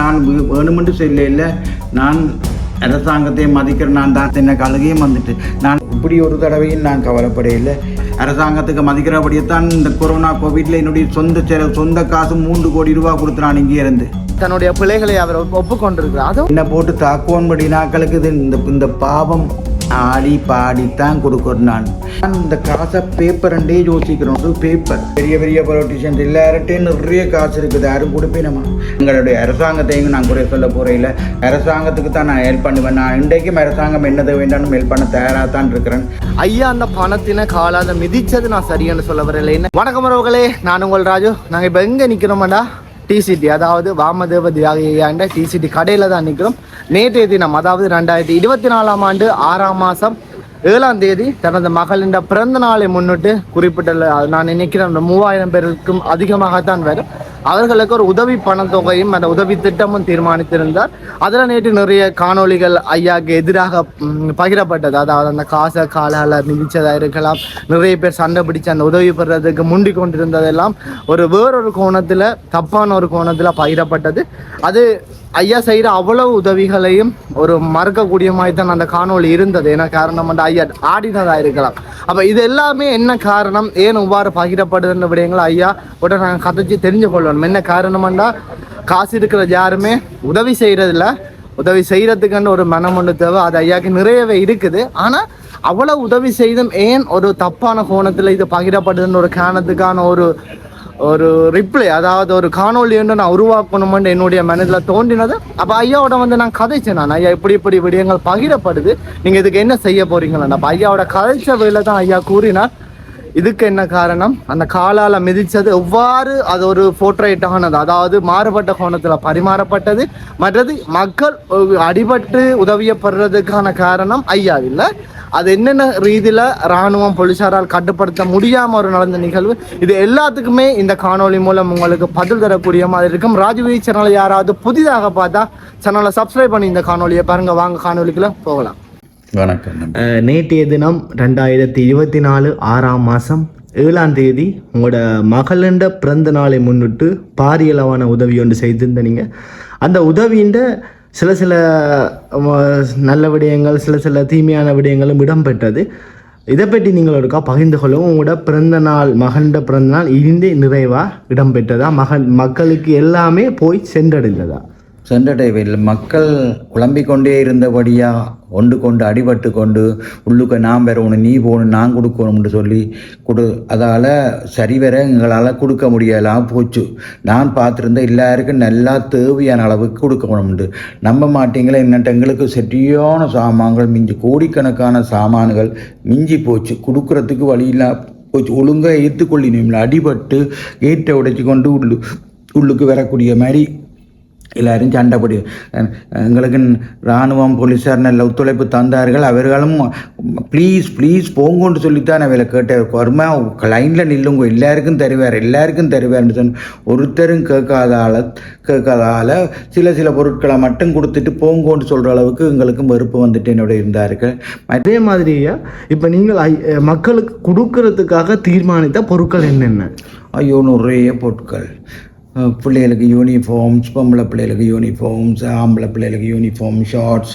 நான் வேணுமென்று சொல்ல இல்லை. நான் அரசாங்கத்தை மதிக்கிற நான் தான் சின்ன கழுகையும் வந்துட்டு. நான் இப்படி ஒரு தடவையும் நான் கவலைப்படையில்லை அரசாங்கத்துக்கு மதிக்கிறபடியத்தான் இந்த கொரோனா கோவிட்ல என்னுடைய சொந்த சொந்த காசு மூன்று கோடி ரூபாய் கொடுத்துறான் இங்கே இருந்து. தன்னுடைய பிள்ளைகளை அவர் ஒப்புக்கொண்டிருக்கிறார் என்ன போட்டு தாக்குவோன்படி நாட்களுக்கு இது இந்த இந்த பாவம் ஆடி பாடித்தான் கொடுக்குறேன் நான். அந்த இந்த காசை பேப்பர்ண்டே யோசிக்கிறோம். பேப்பர் பெரிய பெரிய பொலிட்டிஷியன்ஸ் எல்லார்ட்டே நிறைய காசு இருக்குது. யாரும் கொடுப்பேனமா? எங்களுடைய அரசாங்கத்தையும் நான் குறை சொல்ல போகிறேன் அரசாங்கத்துக்கு தான் நான் ஹெல்ப் பண்ணுவேன். நான் இன்றைக்கும் அரசாங்கம் என்னது வேண்டாலும் ஹெல்ப் பண்ண தயாராக தான் இருக்கிறேன். ஐயா அந்த பணத்தின காலாத மிதிச்சது நான் சரியானு சொல்ல வரல என்ன? வணக்கம் உறவுகளே நான் உங்கள் ராஜு. நாங்கள் இப்போ எங்கே நிக்கிறோம்டா? டிசிடி அதாவது வாமதேவ தியாகியாண்ட டிசிடி கடையில் தான் நிற்கிறோம். நேற்றைய தினம் அதாவது ரெண்டாயிரத்தி இருபத்தி நாலாம் ஆண்டு ஆறாம் மாதம் ஏழாம் தேதி தனது மகளின் பிறந்த நாளை முன்னிட்டு குறிப்பிட்ட நான் நினைக்கிறேன் மூவாயிரம் பேருக்கும் அதிகமாகத்தான் வரும். அவர்களுக்கு ஒரு உதவி பணத்தொகையும் அந்த உதவி திட்டமும் தீர்மானித்திருந்தார். அதில் நேற்று நிறைய காணொளிகள் ஐயாவுக்கு எதிராக பகிரப்பட்டது. அதாவது அந்த காசை காலால் மிதிச்சதா இருக்கலாம் நிறைய பேர் சண்டை பிடிச்சு அந்த உதவி பெறுறதுக்கு முண்டி கொண்டிருந்ததெல்லாம் ஒரு வேறொரு கோணத்தில் தப்பான ஒரு கோணத்தில் பகிரப்பட்டது. அது ஐயா செய்கிற அவ்வளவு உதவிகளையும் ஒரு மறக்கக்கூடிய மாதிரி தான் அந்த காணொளி இருந்தது. ஏன்னா காரணம் வந்து ஐயா ஆடினதாக இருக்கலாம். அப்போ இது எல்லாமே என்ன காரணம்? ஏன் இவ்வாறு பகிரப்படுதுன்ற விடயங்களை ஐயா உடனே நாங்கள் கதைச்சு தெரிஞ்சு கொள்ளணும். என்ன காரணம்டா காசு இருக்கிற யாருமே உதவி செய்கிறதில்ல உதவி செய்கிறதுக்குன்னு ஒரு மனம் ஒன்று தேவை. அது ஐயாவுக்கு நிறையவே இருக்குது. ஆனால் அவ்வளோ உதவி செய்தும் ஏன் ஒரு தப்பான கோணத்தில் இது பகிரப்படுதுன்னு ஒரு காரணத்துக்கான ஒரு ஒரு ரிப்ளை அதாவது ஒரு காணொளி என்று நான் உருவாக்கணும்னு என்னுடைய மனதில் தோன்றினது. அப்போ ஐயாவோட வந்து நான் கதைச்சேன் நான். ஐயா இப்படி இப்படி விடயங்கள் பகிரப்படுது. நீங்கள் இதுக்கு என்ன செய்ய போறீங்களா அப்போ ஐயாவோட கதைச்ச வேலை தான் ஐயா கூறினார். இதுக்கு என்ன காரணம்? அந்த காலால் மிதித்தது எவ்வாறு? அது ஒரு போர்ட்ரேட் ஆனது. அதாவது மாறுபட்ட கோணத்தில் பரிமாறப்பட்டது. மற்றது மக்கள் அடிபட்டு உதவியப்படுறதுக்கான காரணம் ஐயா இல்லை அது என்னென்ன ரீதியில் இராணுவம் போலீசாரால் கட்டுப்படுத்த முடியாமல் ஒரு நடந்த நிகழ்வு? இது எல்லாத்துக்குமே இந்த காணொலி மூலம் உங்களுக்கு பதில் தரக்கூடிய மாதிரி இருக்கும். ராஜ்வீ சேனலை யாராவது புதிதாக பார்த்தா சேனலை சப்ஸ்கிரைப் பண்ணி இந்த காணொலியை பாருங்கள் வாங்க காணொலிக்குள்ளே போகலாம். வணக்கம் நேற்றைய தினம் ரெண்டாயிரத்தி இருபத்தி நாலு ஆறாம் மாதம் ஏழாம் தேதி உங்களோட மகளண்ட பிறந்த நாளை முன்னிட்டு பாரியளவான உதவி ஒன்று செய்திருந்த நீங்கள் அந்த உதவின்ற சில சில நல்ல விடயங்கள் சில சில தீமையான விடயங்களும் இடம்பெற்றது. இதை பற்றி நீங்கள் ஒருக்கா பகிர்ந்து கொள்ளவும் உங்களோட பிறந்த நாள் மகன்ட பிறந்த நாள் இருந்து நிறைவாக இடம்பெற்றதா? மகன் மக்களுக்கு எல்லாமே போய் சென்றடைந்ததா? சென்றடைவில் மக்கள் குழம்பிக் கொண்டே இருந்தபடியா ஒன்று கொண்டு அடிபட்டு கொண்டு உள்ளுக்க நான் பெறணும் நீ போகணும் நான் கொடுக்கணும்னு சொல்லி கொடு. அதால் சரிவர எங்களால் கொடுக்க முடியலாம் போச்சு. நான் பார்த்துருந்தேன் எல்லாருக்கும் நல்லா தேவையான அளவுக்கு கொடுக்கணும்ண்டு நம்ப மாட்டீங்களே என்னட்ட எங்களுக்கு சரியான சாமான்கள் மிஞ்சி கோடிக்கணக்கான சாமான்கள் மிஞ்சி போச்சு. கொடுக்கறதுக்கு வழியில்லா போச்சு. ஒழுங்காக ஏற்றுக்கொள்ளினோம்ல அடிபட்டு கேட்டை உடைச்சி கொண்டு உள்ளு உள்ளுக்கு வரக்கூடிய மாதிரி எல்லாரும் சண்டைப்படி எங்களுக்கு இராணுவம் போலீஸார் நல்ல ஒத்துழைப்பு தந்தார்கள். அவர்களும் ப்ளீஸ் ப்ளீஸ் போங்கன்னு சொல்லித்தான் அவளை கேட்டேன் வறுமை லைனில் நில்லுங்க. எல்லாருக்கும் தருவார் எல்லாருக்கும் தருவார்னு சொன்ன ஒருத்தரும் கேட்காதால கேட்காதால சில சில பொருட்களை மட்டும் கொடுத்துட்டு போங்கோன்னு சொல்கிற அளவுக்கு எங்களுக்கும் வெறுப்பு வந்துட்டு என்னோட இருந்தார்கள். அதே மாதிரியா இப்போ நீங்கள் மக்களுக்கு கொடுக்கறதுக்காக தீர்மானித்த பொருட்கள் என்னென்ன? ஐயோ நிறைய பொருட்கள். Uh, பிள்ளைகளுக்கு யூனிஃபார்ம்ஸ் பொம்பளை பிள்ளைகளுக்கு யூனிஃபார்ம்ஸ் ஆம்பளை பிள்ளைகளுக்கு யூனிஃபார்ம் ஷார்ட்ஸ்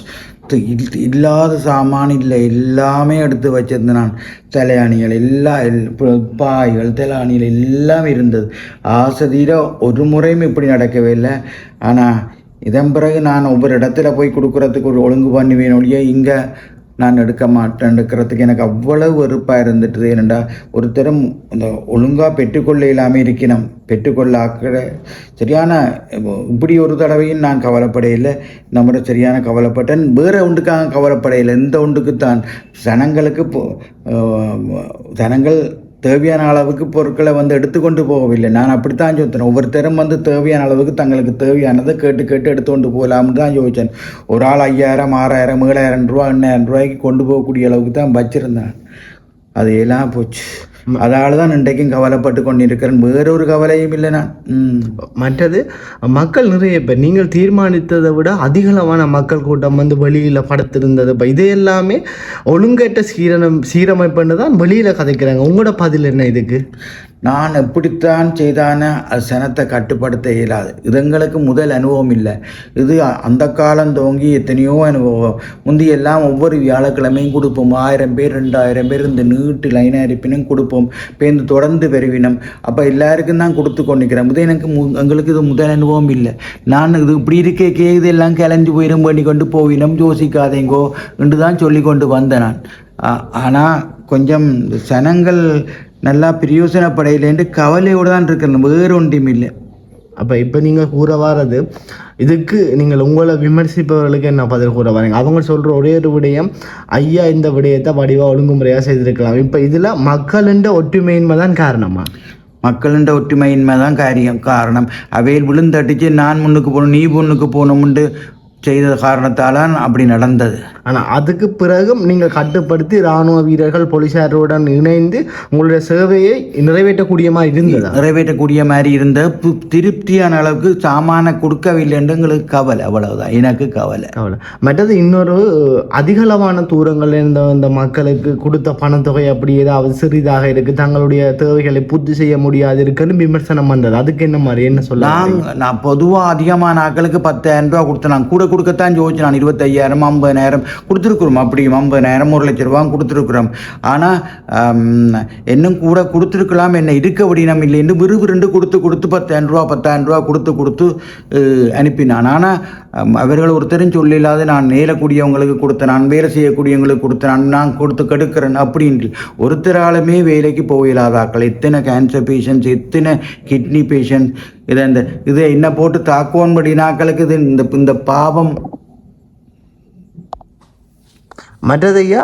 இல்லாத சாமான் இல்லை. எல்லாமே எடுத்து வச்சிருந்தேன் நான். தலையாணிகள் எல்லா பாய்கள் தலையாணிகள் எல்லாம் இருந்தது. ஆசதியில் ஒரு முறையும் இப்படி நடக்கவே இல்லை. ஆனால் இதன் பிறகு நான் ஒவ்வொரு இடத்துல போய் கொடுக்குறதுக்கு ஒரு ஒழுங்கு பண்ணுவேன் ஒழிய இங்கே நான் எடுக்க மாட்டேன் எடுக்கிறதுக்கு எனக்கு அவ்வளவு வெறுப்பாக இருந்துட்டு ஏனெண்டா ஒருத்தரும் அந்த ஒழுங்காக பெற்றுக்கொள்ள இல்லாமல் இருக்கணும் பெற்றுக்கொள்ள ஆக்கிற சரியான இப்படி ஒரு தடவையும் நான் கவலைப்படையில. நம்ம சரியான கவலைப்பட்டேன். வேறு ஒன்றுக்காக கவலைப்படையில. இந்த ஒன்றுக்கு தான் ஜனங்களுக்கு இப்போ, ஜனங்கள் தேவையான அளவுக்கு பொருட்களை வந்து எடுத்துக்கொண்டு போகவில்லை. நான் அப்படித்தான் யோசித்தேன் ஒவ்வொருத்தரும் வந்து தேவையான அளவுக்கு தங்களுக்கு தேவையானதை கேட்டு கேட்டு எடுத்துக்கொண்டு போகலாம்னு தான் யோசித்தேன் ஒரு ஆள் ஐயாயிரம் ஆறாயிரம் ஏழாயிரம் ரூபா எண்ணாயிரம் ரூபாய்க்கு கொண்டு போகக்கூடிய அளவுக்கு தான் வச்சுருந்தேன். அது எல்லாம் போச்சு. அதால தான் இன்றைக்கும் கவலைப்பட்டு கொண்டிருக்கிறேன் வேறொரு கவலையும் இல்லை நான் மற்றது மக்கள் நிறைய பேர் நீங்கள் தீர்மானித்ததை விட அதிகளவான மக்கள் கூட்டம் வந்து வெளியில் படுத்திருந்தது இப்போ இது எல்லாமே ஒழுங்கற்ற சீரணம் சீரமைப்புன்னு தான் வெளியில் கதைக்கிறாங்க உங்களோட பதில் என்ன இதுக்கு நான் எப்படித்தான் செய்தான அது சனத்தை கட்டுப்படுத்த இயலாது. இது எங்களுக்கு முதல் அனுபவம் இல்லை. இது அந்த காலம் தோங்கி எத்தனையோ அனுபவம். முந்தி எல்லாம் ஒவ்வொரு வியாழக்கிழமையும் கொடுப்போம். ஆயிரம் பேர் ரெண்டாயிரம் பேர் இந்த நீட்டு லைனாக இருப்பினும் கொடுப்போம். பேருந்து தொடர்ந்து பெறுவினம் அப்போ எல்லாருக்கும் தான் கொடுத்து கொண்டிருக்கிறேன். இது எனக்கு மு எங்களுக்கு இது முதல் அனுபவம் இல்லை. நான் இது இப்படி இருக்கே இது எல்லாம் கிளஞ்சு போயிடும் பண்ணி கொண்டு போவினம். யோசிக்காதேங்கோ என்று தான் சொல்லி கொண்டு வந்தேன் நான். ஆனால் கொஞ்சம் சனங்கள் நல்லா பிரயோசனப்படையிலேன்று கவலையோடு தான் இருக்கிறேன். வேறு ஒன்றும் இல்லை. அப்போ இப்போ நீங்கள் கூற வாரது இதுக்கு நீங்கள் உங்களை விமர்சிப்பவர்களுக்கு என்ன பதில் கூற வரீங்க? அவங்க சொல்கிற ஒரே ஒரு விடயம் ஐயா இந்த விடயத்தை வடிவாக ஒழுங்குமுறையாக செய்திருக்கலாம். இப்போ இதில் மக்களின் ஒற்றுமையின்மை தான் காரணமா? மக்களின் ஒற்றுமையின்மை தான் காரியம் காரணம். அவையில் விழுந்தடிச்சு நான் முன்னுக்கு போகணும் நீ முன்னுக்கு போகணும்னு செய்த காரணத்தால் அப்படி நடந்தது. ஆனால் அதுக்கு பிறகும் நீங்கள் கட்டுப்படுத்தி இராணுவ வீரர்கள் போலீசாருடன் இணைந்து உங்களுடைய சேவையை நிறைவேற்றக்கூடிய மாதிரி இருந்ததா? நிறைவேற்றக்கூடிய மாதிரி இருந்த திருப்தியான அளவுக்கு சாமான கொடுக்கவில்லைன்னு எங்களுக்கு கவலை. அவ்வளவுதான். எனக்கு கவலை. கவலை. மற்றது இன்னொரு அதிகளவான தூரங்கள்ல இருந்த இந்த மக்களுக்கு கொடுத்த பணத்தொகை அப்படி ஏதாவது சிறிதாக இருக்கு. தங்களுடைய தேவைகளை பூர்த்தி செய்ய முடியாது இருக்குன்னு விமர்சனம் வந்தது. அதுக்கு என்ன மாதிரி? என்ன சொல்ல நான் நான் பொதுவாக அதிகமான ஆட்களுக்கு பத்தாயிரம் ரூபா கொடுத்தேன் நான் கூட கொடுக்கத்தான் ஜோதிச்சு நான் இருபத்தையாயிரம் ஐம்பதாயிரம் கொடுத்துருக்குறோம். அப்படி ஐம்பதாயிரம் ஒரு லட்ச ரூபா கொடுத்துருக்குறோம். ஆனால் இன்னும் கூட கொடுத்துருக்கலாம் என்ன இருக்க விடினம் இல்லைன்னு விறுவிறுண்டு கொடுத்து கொடுத்து பத்தாயிரம் ரூபா பத்தாயிரம் ரூபா கொடுத்து கொடுத்து அனுப்பினான். ஆனால் அவர்கள் ஒருத்தரும் சொல்லில்லாத நான் நேரக்கூடியவங்களுக்கு கொடுத்தேன் நான் வேலை செய்யக்கூடியவங்களுக்கு கொடுத்தேன் நான் நான் கொடுத்து கெடுக்கிறேன் அப்படின்ட்டு ஒருத்தராலுமே வேலைக்கு போயிடாதாக்கள் எத்தனை கேன்சர் பேஷண்ட்ஸ் எத்தனை கிட்னி பேஷண்ட்ஸ் இதை இந்த இதை என்ன போட்டு தாக்குவோன்படி நாக்களுக்கு இது இந்த இந்த பாவம். மற்றதையா?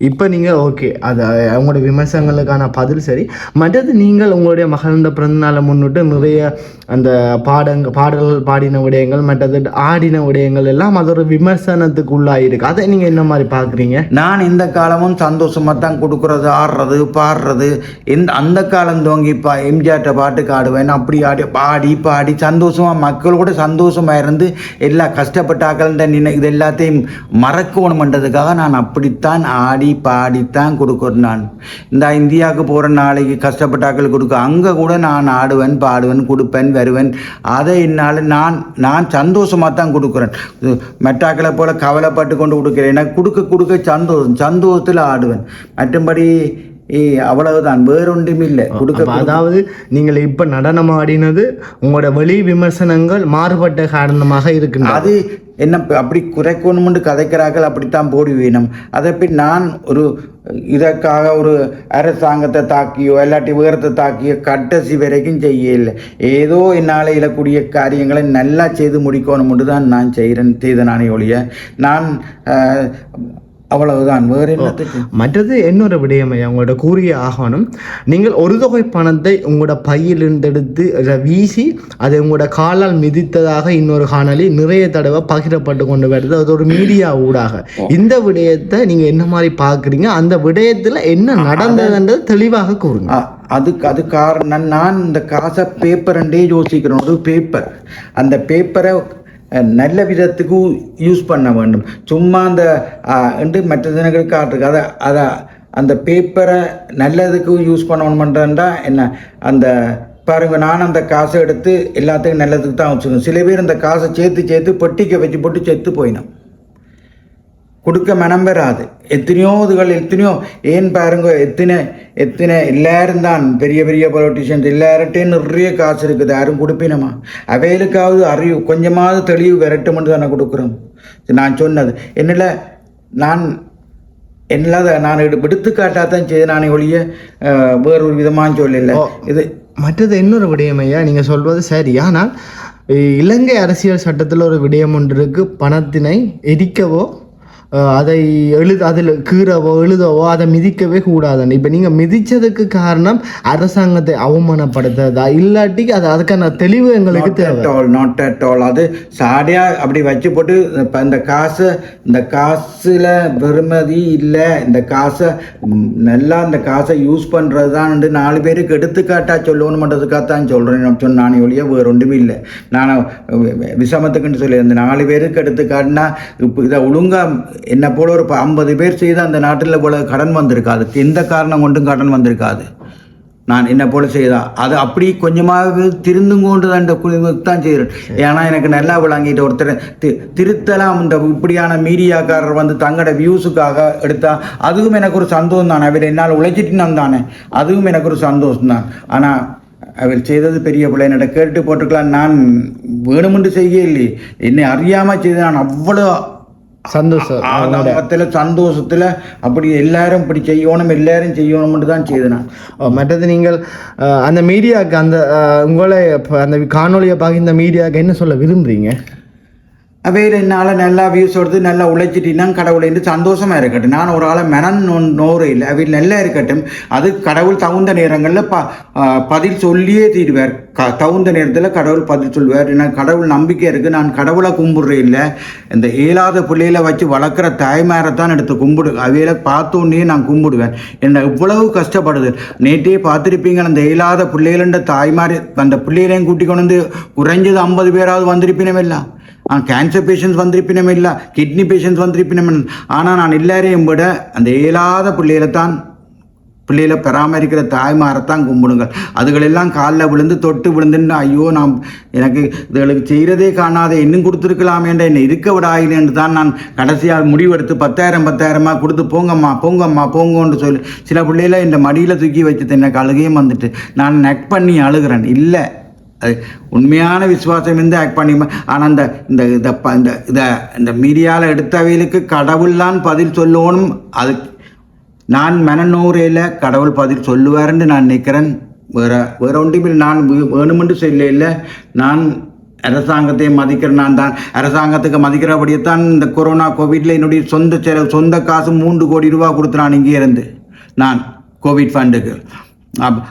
இப்போ நீங்கள் ஓகே அது அவங்களோட விமர்சனங்களுக்கான பதில் சரி. மற்றது நீங்கள் உங்களுடைய மகளோட பிறந்தநாளை முன்னிட்டு நிறைய அந்த பாடங்க பாடல்கள் பாடின விடயங்கள் மற்றது ஆடின விடயங்கள் எல்லாம் அது ஒரு விமர்சனத்துக்கு உள்ளாயிருக்கு அதை நீங்கள் என்ன மாதிரி பார்க்குறீங்க? நான் இந்த காலமும் சந்தோஷமாக தான் கொடுக்குறது ஆடுறது பாடுறது. எந்த அந்த காலம் துவங்கி பா எம்ஜிஆர்ட்ட பாட்டுக்கு ஆடுவேன் அப்படி ஆடி பாடி பாடி சந்தோஷமாக மக்களோட சந்தோஷமாக இருந்து எல்லா கஷ்டப்பட்டாக்கள் ஆக்கள்ன்ற இது எல்லாத்தையும் மறக்கணுமன்றதுக்காக நான் அப்படித்தான் ஆடி பாடித்தான் கொடுக்குறேன் நான். இந்த இந்தியாவுக்கு போகிற நாளைக்கு கஷ்டப்பட்டாக்கள் கொடுக்க அங்கே கூட நான் ஆடுவேன் பாடுவேன் கொடுப்பேன் வருவேன். அதை என்னால் நான் நான் சந்தோஷமாக தான் கொடுக்குறேன் மெட்டாக்களை போல் கவலைப்பட்டு கொண்டு கொடுக்குறேன். எனக்கு கொடுக்க கொடுக்க சந்தோஷம் சந்தோஷத்தில் ஆடுவேன். மற்றும்படி ஏ அவ்வளவுதான். வேறொன்றும் இல்லை கொடுக்க அதாவது நீங்கள் இப்போ நடனம் ஆடினது உங்களோட வெளி விமர்சனங்கள் மாறுபட்ட காரணமாக இருக்கின்றது அது என்ன அப்படி குறைக்கணும்னு கதைக்கிறார்கள் அப்படித்தான் போடி வேணும். அதை பின் நான் ஒரு இதற்காக ஒரு அரசாங்கத்தை தாக்கியோ இல்லாட்டி உயரத்தை தாக்கியோ கட்டசி வரைக்கும் செய்யல ஏதோ என்னால் இழக்கூடிய காரியங்களை நல்லா செய்து முடிக்கணும்னு தான் நான் செய்கிறேன் செய்த நானே ஒழிய. நான் அவ்வளவுதான். வேறு என்னத்துக்கு? மற்றது இன்னொரு விடயம் உங்களோட கூறிய ஆகணும். நீங்கள் ஒரு தொகை பணத்தை உங்களோட பையிலிருந்து எடுத்து அதை வீசி அதை உங்களோட காலால் மிதித்ததாக இன்னொரு காணொளி நிறைய தடவை பகிரப்பட்டு கொண்டு வருது. அது ஒரு மீடியா ஊடாக. இந்த விடயத்தை நீங்க என்ன மாதிரி பார்க்குறீங்க? அந்த விடயத்துல என்ன நடந்ததுன்றது தெளிவாக கூறுங்க. அதுக்கு அது காரணம் நான் இந்த காசை பேப்பரண்டே யோசிக்கிறேன். ஒரு பேப்பர் அந்த பேப்பரை நல்ல விதத்துக்கு யூஸ் பண்ண வேண்டும். சும்மா அந்த என்று மற்ற தினங்களுக்கு காட்டுருக்கு அதை அதை அந்த பேப்பரை நல்லதுக்கு யூஸ் பண்ணணுமென்றா என்ன? அந்த பாருங்க நான் அந்த காசை எடுத்து எல்லாத்துக்கும் நல்லதுக்கு தான் வச்சுக்கணும் சில பேர் அந்த காசை சேர்த்து சேர்த்து பொட்டிக்க வச்சு போட்டு செத்து போயினோம் கொடுக்க மனம் பெறாது எத்தனையோ இதுகள் எத்தனையோ ஏன் பாருங்க எத்தனை எத்தனை எல்லாரும் தான் பெரிய பெரிய பொலிட்டிஷியன்ஸ் எல்லார்ட்டையும் நிறைய காசு இருக்குது யாரும் கொடுப்பினமா? அவைகளுக்காவது அறிவு கொஞ்சமாவது தெளிவு விரட்டுமென்று தானே கொடுக்குறோம். நான் சொன்னது. என்னில் நான் என்னால நான் எடு எடுத்துக்காட்டாக தான் செய்து நானே ஒழிய அஹ், வேறொரு விதமாக சொல்லல. இது மற்றது இன்னொரு விடயம் ஐயா நீங்கள் சொல்வது சரி. ஆனால் இலங்கை அரசியல் சட்டத்தில் ஒரு விடயம் ஒன்று இருக்கு. பணத்தினை எரிக்கவோ அதை எழுத அதில் கீறவோ எழுதவோ அதை மிதிக்கவே கூடாதுன்னு. இப்போ நீங்கள் மிதிச்சதுக்கு காரணம் அரசாங்கத்தை அவமானப்படுத்துறதா? இல்லாட்டி அது அதுக்கான தெளிவு எங்களுக்கு தேவை. நாட் அட் ஆல் அது சாடியா அப்படி வச்சு போட்டு இப்போ இந்த காசை இந்த காசில் பெருமதி இல்லை இந்த காசை நல்லா இந்த காசை யூஸ் பண்ணுறது தான் நாலு பேருக்கு எடுத்துக்காட்டா சொல்லணுமன்றதுக்காக தான் சொல்கிறேன் சொன்னானே ஒழிய வேறு ஒன்றுமே இல்லை. நான் விஷமத்துக்குன்னு சொல்லி இந்த நாலு பேருக்கு எடுத்துக்காட்டினா இப்போ இதை ஒழுங்காக என்னை போல ஒரு ஐம்பது பேர் செய்து அந்த நாட்டில் போல கடன் வந்திருக்காது. எந்த காரணம் கொண்டும் கடன் வந்திருக்காது. நான் என்ன போல செய்தா? அது அப்படி கொஞ்சமாக திருந்தும் கொண்டு தான் தான் செய்கிறேன். ஏன்னா எனக்கு நல்லா விளங்கிட்டு ஒருத்தர் திருத்தலாம் இந்த இப்படியான மீடியாக்காரர் வந்து தங்களோட வியூஸுக்காக எடுத்தா அதுவும் எனக்கு ஒரு சந்தோஷம் தான் அவர் என்னால் உழைச்சிட்டு தானே அதுவும் எனக்கு ஒரு சந்தோஷம் தான் ஆனால் அவர் செய்தது பெரிய பிள்ளை. என்னோட கேட்டு போட்டுக்கலாம் நான் வேணுமென்று செய்ய இல்லை என்னை அறியாமல் செய்து நான் அவ்வளோ சந்தோஷம். ஆதங்கத்தில் சந்தோஷத்தில் அப்படி எல்லாரும் இப்படி செய்யணும் எல்லாரும் செய்யணும்னு தான் செய்தேன் மற்றது நீங்கள் அந்த மீடியாவுக்கு அந்த உங்களை அந்த காணொலியை பார்க்க இந்த மீடியாவுக்கு என்ன சொல்ல விரும்புறீங்க? அவையில் என்னால் நல்லா வியூஸ் எடுத்து நல்லா உழைச்சிட்டினா கடவுளேன்னு சந்தோஷமாக இருக்கட்டும். நான் ஒரு ஆளை மெனன் நோறு இல்லை. அவர் நல்லா இருக்கட்டும். அது கடவுள் தகுந்த நேரங்களில் ப பதில் சொல்லியே தீருவார். க தகுந்த நேரத்தில் கடவுள் பதில் சொல்வார் எனக்கு கடவுள் நம்பிக்கை இருக்குது நான் கடவுளை கும்பிடுறேன் இல்லை. இந்த இயலாத பிள்ளையில வச்சு வளர்க்குற தாய்மாரை தான் எடுத்து கும்பிடு அவையில பார்த்தோன்னே நான் கும்பிடுவேன். என்ன இவ்வளவு கஷ்டப்படுது. நேற்றே பார்த்துருப்பீங்க அந்த இயலாத பிள்ளைகள தாய்மார் அந்த பிள்ளைகளையும் கூட்டி கொண்டு வந்து குறைஞ்சது ஐம்பது பேராவது வந்திருப்பினமெல்லாம் கேன்சர் பேஷண்ட்ஸ் வந்திருப்பினம் இல்லை கிட்னி பேஷண்ட்ஸ் வந்திருப்பினம் ஆனால் நான் எல்லாரையும் விட அந்த இயலாத பிள்ளைகளை தான் பிள்ளைகளை பராமரிக்கிற தாய்மாரைத்தான் கும்பிடுங்கள். அதுகளெல்லாம் காலில் விழுந்து தொட்டு விழுந்துன்னு ஐயோ நான் எனக்கு இதுகளுக்கு செய்கிறதே காணாத இன்னும் கொடுத்துருக்கலாமேன்ற என்னை இருக்க விடாயிலேன்னு தான் நான் கடைசியாக முடிவெடுத்து பத்தாயிரம் பத்தாயிரமாக கொடுத்து போங்கம்மா போங்கம்மா போங்கன்னு சொல்லி சில பிள்ளைகளை இந்த மடியில் தூக்கி வச்சு எனக்கு அழுகையும் வந்துட்டு நான் நெக் பண்ணி அழுகிறேன். இல்லை அது உண்மையான விசுவாசம் இருந்து ஆக்ட் பண்ணி ஆனால் அந்த இந்த இதை ப- இந்த இதை இந்த மீடியாவில் எடுத்தவைகளுக்கு கடவுள்தான் பதில் சொல்லணும். அது நான் மனநூறையில் கடவுள் பதில் சொல்லுவாருன்னு நான் நினைக்கிறேன். வேற வேற ஒன்றுமே நான் வே- வேணுமென்று சொல்ல இல்லை. நான் அரசாங்கத்தை மதிக்கிறேன். நான் தான் அரசாங்கத்துக்கு மதிக்கிறபடியே தான் இந்த கொரோனா கோவிட்ல என்னுடைய சொந்த செலவு சொந்த காசு மூன்று கோடி ரூபா கொடுத்து நான் இங்கே இருந்து நான் கோவிட் ஃபண்டுக்கு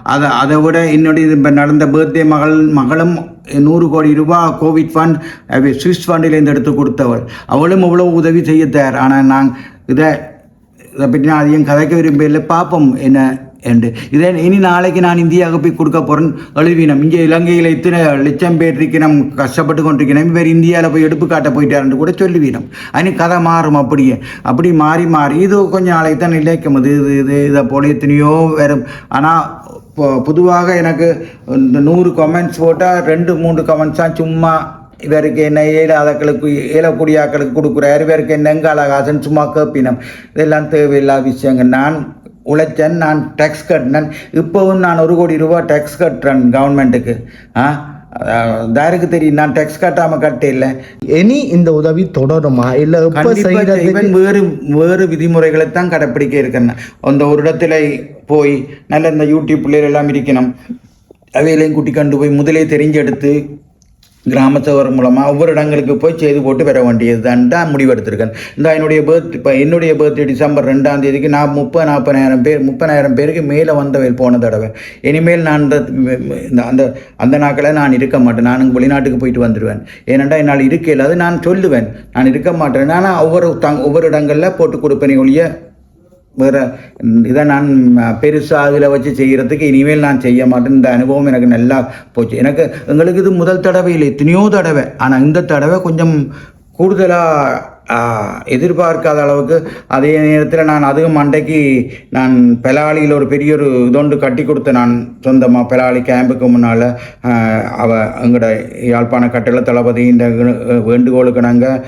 அதை அதை விட என்னுடைய இப்போ நடந்த பர்த்டே மகள் மகளும் நூறு கோடி ரூபாய் கோவிட் ஃபண்ட் சுவிஸ் ஃபண்டிலேருந்து எடுத்து கொடுத்தவள். அவளும் அவ்வளோ உதவி செய்ய தயார். ஆனால் நான் இதை இதை பற்றி நான் அதிகம் கதைக்க விரும்பல பார்ப்போம் என்ன என்று. இதை இனி நாளைக்கு நான் இந்தியாவுக்கு போய் கொடுக்க போகிறேன் எழுவினம். இங்கே இலங்கையில் இத்தனை லட்சம் பேர் இருக்கிறோம் கஷ்டப்பட்டு கொண்டிருக்கிறோம். இவர் இந்தியாவில் போய் எடுப்பு காட்ட போயிட்டாருன்னு கூட சொல்லுவீனம் அனி கதை மாறும் அப்படியே. அப்படி மாறி மாறி இது கொஞ்சம் நாளைக்கு தான் நிலைக்கும். இது இது இது இதை போல எத்தனையோ வரும். ஆனால் இப்போ பொதுவாக எனக்கு இந்த நூறு கமெண்ட்ஸ் போட்டால் ரெண்டு மூன்று கமெண்ட்ஸ் தான் சும்மா இவருக்கு என்ன இயலாதக்களுக்கு இயலக்கூடிய ஆக்களுக்கு கொடுக்குறாரு. இவருக்கு என்ன எங்காலகாசன் சும்மா கேப்பினம். இதெல்லாம் தேவையில்லாத விஷயங்கள். நான் உழைச்சேன் நான் டேக்ஸ் கட்டினேன். இப்போவும் நான் ஒரு கோடி ரூபா டேக்ஸ் கட்டுறேன் கவர்மெண்ட்டுக்கு ஆ? யாருக்கு தெரியும்? நான் டேக்ஸ் கட்டாமல் கட்ட இல்லை இனி இந்த உதவி தொடருமா? இல்ல வேறு வேறு விதிமுறைகளை தான் கடைப்பிடிக்க இருக்கேன் அந்த ஒரு இடத்துல போய் நல்ல இந்த யூடியூப் பிள்ளைகள் எல்லாம் இருக்கணும். அவையிலையும் கூட்டி கொண்டு போய் முதலே தெரிஞ்செடுத்து கிராமத்தவர் மூலமாக ஒவ்வொரு இடங்களுக்கு போய் செய்து போட்டு வர வேண்டியது தான் தான் முடிவெடுத்திருக்கேன். இந்த என்னுடைய பர்த் இப்போ என்னுடைய பர்த்டே டிசம்பர் ரெண்டாம் தேதிக்கு நான் முப்பது நாற்பதாயிரம் பேர் முப்பதாயிரம் பேருக்கு மேலே வந்தவர் போன தடவை. இனிமேல் நான் இந்த இந்த அந்த அந்த நாட்களை நான் இருக்க மாட்டேன். நான் வெளிநாட்டுக்கு போயிட்டு வந்துடுவேன் ஏனென்றால் என்னால் இருக்க இல்லாது நான் சொல்லுவேன். நான் இருக்க மாட்டேன். ஆனால் ஒவ்வொரு தங் ஒவ்வொரு இடங்களில் போட்டு கொடுப்பேனே ஒழிய வேறு இதை நான் பெருசாக அதில் வச்சு செய்கிறதுக்கு இனிமேல் நான் செய்ய மாட்டேன். இந்த அனுபவம் எனக்கு நல்லா போச்சு. எனக்கு எங்களுக்கு இது முதல் தடவை இல்லை எத்தனையோ தடவை. ஆனால் இந்த தடவை கொஞ்சம் கூடுதலாக எதிர்பார்க்காத அளவுக்கு அதே நேரத்தில் நான் அதுவும் மண்டைக்கு நான் பெலாலியில் ஒரு பெரிய ஒரு இதொண்டு கட்டி கொடுத்தேன் நான் சொந்தமாக பெலாலி கேம்புக்கு முன்னால் அவ எங்களோட யாழ்ப்பாண கட்டள தளபதி இந்த வேண்டுகோளுக்கு நாங்கள்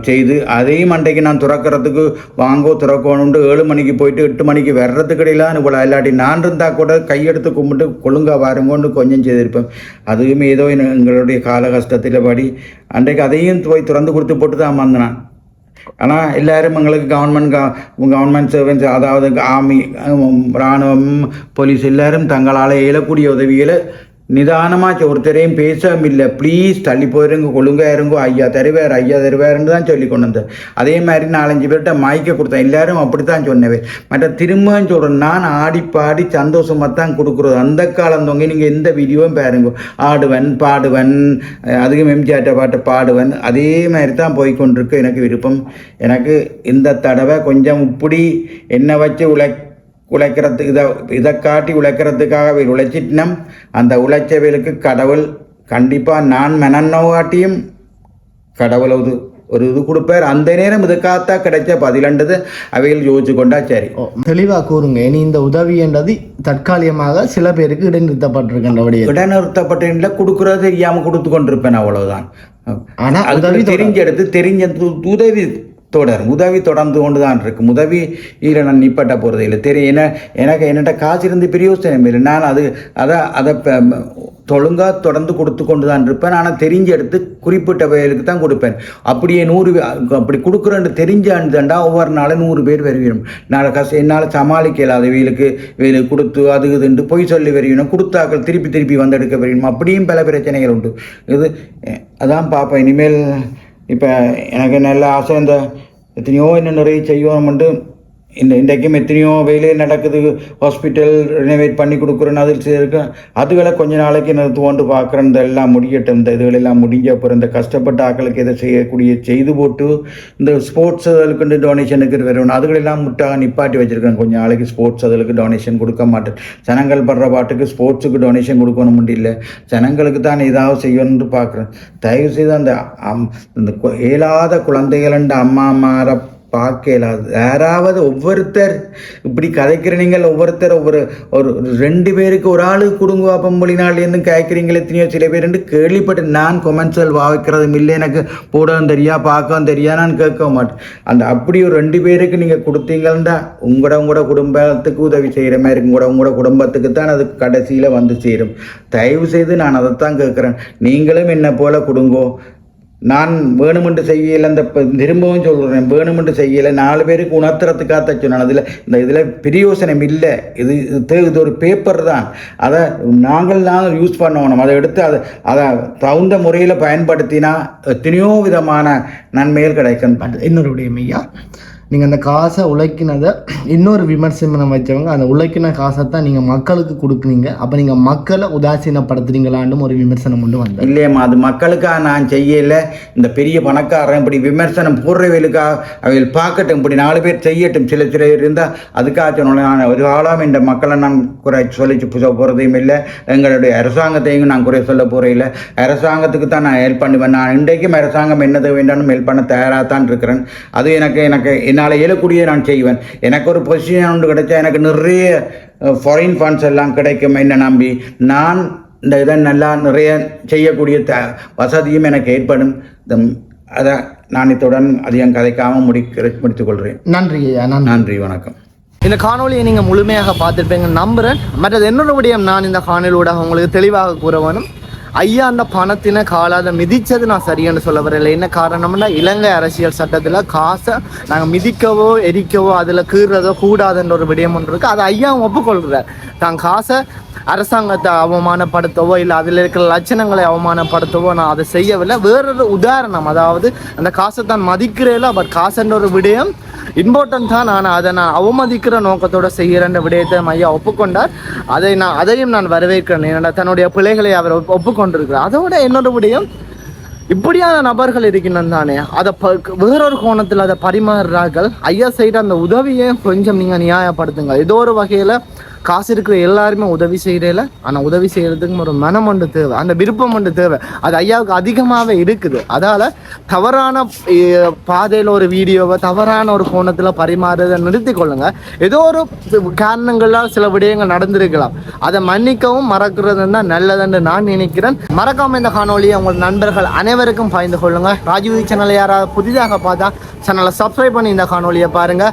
செய்து அதையும் மண்டைக்கு நான் துறக்கிறதுக்கு வாங்கோ துறக்கணுன்ட்டு ஏழு மணிக்கு போயிட்டு எட்டு மணிக்கு வர்றதுக்கு இடையில இவ்வளோ இல்லாட்டி நான் இருந்தால் கூட கையெடுத்து கும்பிட்டு கொழுங்கா வாருங்கன்னு கொஞ்சம் செய்திருப்பேன். அதுவுமே ஏதோ எங்களுடைய கால கஷ்டத்தில் படி அன்றைக்கு அதையும் போய் திறந்து கொடுத்து போட்டு தான் வந்தேன் ஆனால் எல்லாரும் எங்களுக்கு கவர்மெண்ட் கவர்மெண்ட் சர்வன்ஸ் அதாவது ஆர்மி இராணுவம் போலீஸ் எல்லாரும் தங்களால் இயலக்கூடிய உதவிகளை நிதானமாக ஒருத்தரையும் பேசவும் இல்லை ப்ளீஸ் தள்ளி போயிருங்க கொழுங்க இருங்கோ ஐயா தருவார் ஐயா தருவாருன்னு தான் சொல்லி கொண்டு வந்தேன். அதே மாதிரி நாலஞ்சு பேர்கிட்ட மாய்க்க கொடுத்தேன். எல்லாரும் அப்படி தான் சொன்னவே. மற்ற திரும்பவும் சொல்கிறேன் நான் ஆடி பாடி சந்தோஷமாக தான் கொடுக்குறது. அந்த காலம் தொங்க நீங்கள் எந்த வீடியோவும் பாருங்க. ஆடுவன் பாடுவன் அஹ் அதுக்கும் எம்ஜிஆர்ட்ட பாட்டு பாடுவன். அதே மாதிரி தான் போய்கொண்டிருக்கு. எனக்கு விருப்பம். எனக்கு இந்த தடவை கொஞ்சம் இப்படி என்னை வச்சு உழை உழைக்கிறதுக்கு இதை இதை காட்டி உழைக்கிறதுக்காக உழைச்சிட்டினம். அந்த உழைச்சவைகளுக்கு கடவுள் கண்டிப்பாக நான் மெனன்னோ காட்டியும் கடவுள் அது ஒரு இது கொடுப்பார். அந்த நேரம் இதுக்காகத்தா கிடைச்ச பதிலண்டது. அவைகள் யோசிச்சு கொண்டா சரி. தெளிவாக கூறுங்க. இனி இந்த உதவின்றது தற்காலிகமாக சில பேருக்கு இடைநிறுத்தப்பட்டிருக்கின்ற விடயம் இடைநிறுத்தப்பட்ட கொடுக்கறது தெரியாம கொடுத்து கொண்டிருப்பேன் அவ்வளவுதான். ஆனா அது உதவி தெரிஞ்ச எடுத்து தெரிஞ்ச உதவி தொடரும் உதவி தொடர்ந்து கொண்டு தான் இருக்கும் உதவி இதில் நான் நிப்பட்ட போகிறது இல்லை. தெரியும் என்ன எனக்கு என்னட்ட காசு இருந்து பிரயோசனம் இல்லை. நான் அது அதை அதை தொழுங்கா தொடர்ந்து கொடுத்து கொண்டு தான் இருப்பேன். ஆனால் தெரிஞ்ச எடுத்து குறிப்பிட்ட வயலுக்கு தான் கொடுப்பேன். அப்படியே நூறு பே- அப்படி கொடுக்குறேன்னு தெரிஞ்சாண்டுதாண்டா ஒவ்வொரு நாளும் நூறு பேர் வருவிடும் நான் கஷ்ட என்னால் சமாளிக்க இல்லாத வீலுக்கு வீலுக்கு கொடுத்து அது இதுன்ட்டு பொய் சொல்லி வருவினும் கொடுத்தாக்கள் திருப்பி திருப்பி வந்து எடுக்க அப்படியும் பல பிரச்சனைகள் உண்டு. இது அதான் பார்ப்பேன் இனிமேல் இப்போ எனக்கு நல்ல ஆசை இந்த எத்தனையோ இன்னும் நிறைய செய்யணும்ட்டு இந்த இன்றைக்கும் எத்தனையோ வேலையே நடக்குது ஹாஸ்பிட்டல் ரெனோவேட் பண்ணி கொடுக்குறேன்னு அதில் செய்திருக்கு அதுகளை கொஞ்ச நாளைக்கு நான் தோண்டு பார்க்குறேன். இந்த எல்லாம் முடியட்டும். இந்த இதுகளெல்லாம் முடிஞ்ச அப்புறம் இந்த கஷ்டப்பட்ட ஆட்களுக்கு இதை செய்யக்கூடிய செய்து போட்டு இந்த ஸ்போர்ட்ஸ் அதுக்கு டொனேஷனுக்கு வரணும் அதுகளெல்லாம் முட்டாக நிப்பாட்டி வச்சுருக்கேன் கொஞ்சம் நாளைக்கு ஸ்போர்ட்ஸ் அதுகளுக்கு டொனேஷன் கொடுக்க மாட்டேன். ஜனங்கள் படுற பாட்டுக்கு ஸ்போர்ட்ஸுக்கு டொனேஷன் கொடுக்கணும் முடியல ஜனங்களுக்கு தான் ஏதாவது செய்யணும்னு பார்க்குறேன். தயவுசெய்து அந்த அம் இந்த இயலாத குழந்தைகளண்ட அம்மா அம்மாரை பார்க்கல யாராவது ஒவ்வொருத்தர் இப்படி கதைக்கிற நீங்கள் ஒவ்வொருத்தர் ஒவ்வொரு ஒரு ரெண்டு பேருக்கு ஒரு ஆள் குடும்ப அப்பம்பொழினாலேருந்து கேட்குறீங்களே எத்தனையோ சில பேர் கேள்விப்பட்டு நான் கொமெண்ட்ஸில் வாய்க்கிறதும் இல்லை. எனக்கு போடவும் தெரியா பார்க்கவும் தெரியா நான் கேட்க மாட்டேன். அந்த அப்படி ஒரு ரெண்டு பேருக்கு நீங்கள் கொடுத்தீங்கன்னா உங்களோட உங்களோட குடும்பத்துக்கு உதவி செய்கிற மாதிரி இருக்கும். கூட உங்களோட குடும்பத்துக்கு தான் அது கடைசியில் வந்து சேரும். தயவு செய்து நான் அதைத்தான் கேட்குறேன். நீங்களும் என்ன போல் கொடுங்கோ. நான் வேணுமென்று செய்யலை அந்த திரும்பவும் சொல்கிறேன் வேணுமென்று செய்யலை நாலு பேருக்கு உணர்த்துறதுக்காக சொன்னேன். அதில் இந்த இதில் பிரியோசனம் இல்லை. இது இது இது ஒரு பேப்பர் தான். அதை நாங்கள் நாங்கள் யூஸ் பண்ணணும். அதை எடுத்து அதை அதை தகுந்த முறையில் பயன்படுத்தினா எத்தனையோ விதமான நன்மைகள் கிடைக்கும். இன்னொரு விடயம் ஐயா நீங்கள் அந்த காசை உழைக்கினதை இன்னொரு விமர்சனம் வச்சவங்க அந்த உழைக்கின காசை தான் நீங்கள் மக்களுக்கு கொடுக்குறீங்க. அப்போ நீங்கள் மக்களை உதாசீனப்படுத்துறீங்களான்னு ஒரு விமர்சனம் கொண்டு வந்தேன் இல்லையம்மா அது மக்களுக்காக நான் செய்யலை. இந்த பெரிய பணக்காரன் இப்படி விமர்சனம் போடுறவர்களுக்காக அவைகள் பார்க்கட்டும் இப்படி நாலு பேர் செய்யட்டும். சில சில இருந்தால் அதுக்காக சொன்னேன் நான் ஒரு காலம் இந்த மக்களை நான் குறை சொல்லி சொல்ல போகிறதையும் இல்லை. எங்களுடைய அரசாங்கத்தையும் நான் குறை சொல்ல போகிறேன் இல்லை. அரசாங்கத்துக்கு தான் நான் ஹெல்ப் பண்ணுவேன். நான் இன்றைக்கும் அரசாங்கம் என்னது வேண்டாலும் ஹெல்ப் பண்ண தயாராக தான் இருக்கிறேன். அது எனக்கு எனக்கு என்ன என்னால் இயலக்கூடிய நான் செய்வேன். எனக்கு ஒரு பொசிஷன் ஒன்று கிடைச்சா எனக்கு நிறைய ஃபாரின் ஃபண்ட்ஸ் எல்லாம் கிடைக்கும். என்ன நம்பி? நான் இந்த இதை நல்லா நிறைய செய்யக்கூடிய த வசதியும் எனக்கு ஏற்படும். அதை நான் இத்துடன் அதிகம் கதைக்காமல் முடிக்கிற முடித்துக்கொள்கிறேன். நன்றி ஐயா நன்றி. நன்றி வணக்கம். இந்த காணொலியை நீங்கள் முழுமையாக பார்த்துருப்பீங்க நம்புகிறேன். மற்றது என்னோட விடயம் நான் இந்த காணொலியோட உங்களுக்கு தெளிவாக கூற வேணும். ஐயா அந்த பணத்தினை காலாத மிதிச்சது நான் சரியானு சொல்ல வரல. என்ன காரணம்னா இலங்கை அரசியல் சட்டத்தில் காசை நாங்கள் மிதிக்கவோ எரிக்கவோ அதில் கீறதோ கூடாதுன்ற ஒரு விடயம் ஒன்று இருக்குது அதை ஐயா ஒப்புக்கொள்கிறார் தான் காசை அரசாங்கத்தை அவமானப்படுத்தவோ இல்லை அதில் இருக்கிற லட்சணங்களை அவமானப்படுத்தவோ நான் அதை செய்யவில்லை. வேறொரு உதாரணம் அதாவது அந்த காசை தான் மதிக்கிறேல பட் காசுன்ற ஒரு விடயம் இம்பார்ட்டன்ட் தான். நான் அதை நான் அவமதிக்கிற நோக்கத்தோட செய்கிறேன்ற விடயத்தை ஐயா ஒப்புக்கொண்டார். அதை நான் அதையும் நான் வரவேற்கிறேன். ஏன்னா தன்னுடைய பிள்ளைகளை அவர் ஒப்பு- ஒப்புக்கொண்டிருக்கிறார் அதோட என்னோட விடயம் இப்படியான நபர்கள் இருக்கணும் தானே. அதை ப வேறொரு கோணத்தில் அதை பரிமாறுறார்கள் ஐயா செய்கிற அந்த உதவியை கொஞ்சம் நீங்கள் நியாயப்படுத்துங்க ஏதோ ஒரு வகையில் காசு இருக்கிற எல்லாருமே உதவி செய்கிறேல ஆனால் உதவி செய்கிறதுக்கு ஒரு மனம் ஒன்று தேவை. அந்த விருப்பம் ஒன்று தேவை. அது ஐயாவுக்கு அதிகமாகவே இருக்குது. அதால் தவறான பாதையில் ஒரு வீடியோவை தவறான ஒரு கோணத்தில் பரிமாறுறதை நிறுத்திக் கொள்ளுங்க. ஏதோ ஒரு காரணங்களால் சில விடயங்கள் நடந்திருக்கலாம். அதை மன்னிக்கவும் மறக்கிறது தான் நல்லதுன்னு நான் நினைக்கிறேன். மறக்காம இந்த காணொலியை உங்கள் நண்பர்கள் அனைவருக்கும் பகிர்ந்து கொள்ளுங்க. ராஜீவ் சேனலை யாராவது புதிதாக பார்த்தா சேனலை சப்ஸ்கிரைப் பண்ணி இந்த காணொலியை பாருங்க.